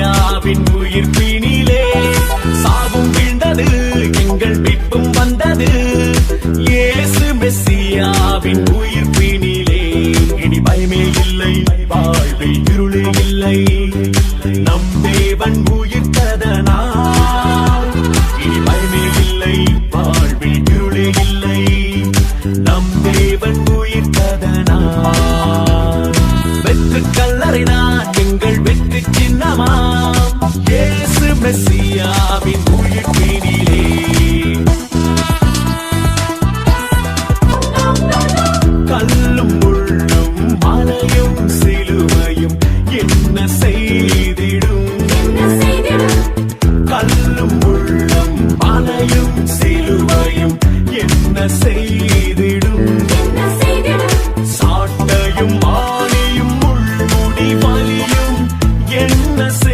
மாயாவின் உயிர் பிணிலே. சாவும் வீழ்ந்தது எங்கள் பிப்பும் வந்தது. ஏசு மெஸ்ஸியாவின் உயிர் பிணிலே. இனி பயமே இல்லை வாழ்வில் இருளே இல்லை. சின்னமாம் இயேசு மெஸ்ஸியாவின் உயிர்ப்பினிலே. கல்லும் முள்ளும் மலையும் சிலுவையும் என்ன செய்திடும்? கல்லும் முள்ளும் மலையும் சிலுவையும் என்ன செய்திடும் nací.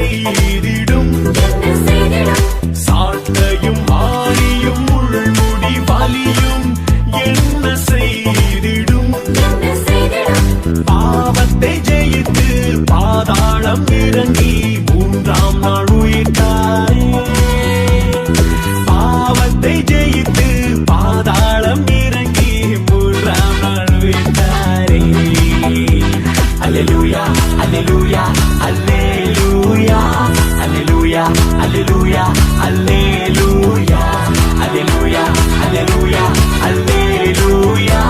அல்லேலூயா அல்லேலூயா அல்லேலூயா அல்லேலூயா அல்லேலூயா அல்லேலூயா அல்லேலூயா அல்லேலூயா அல்லேலூயா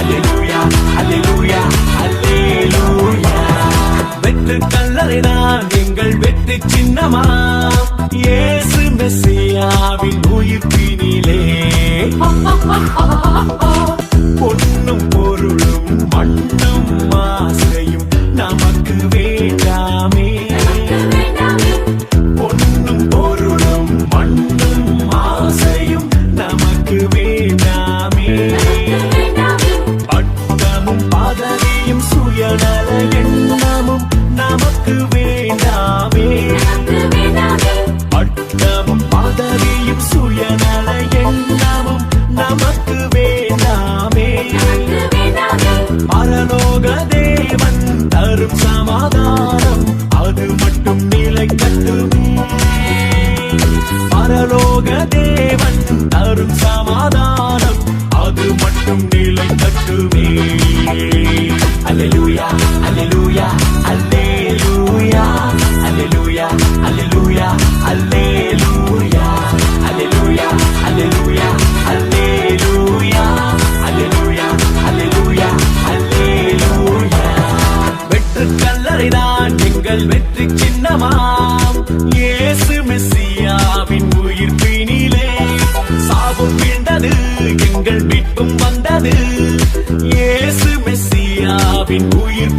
அல்லேலூயா அல்லேலூயா அல்லேலூயா வெற்று கல்லறைதான் எங்கள் வெற்றி சின்னமா இயேசு மெஸ்ஸியாவின் உயிர்ப்பினிலே. சுயநல எண்ணமும் நமக்கு வேண்டாமே. பட்டமும் பதவியும் சுயநல எண்ணமும் நமக்கு வேண்டாமே. பரலோக தேவன் தரும் சமாதானம் அது மட்டும் நிலைக்கட்டுமே. பரலோக தேவன் வந்தது. இயேசு மெஸ்ஸியாவின் உயிர்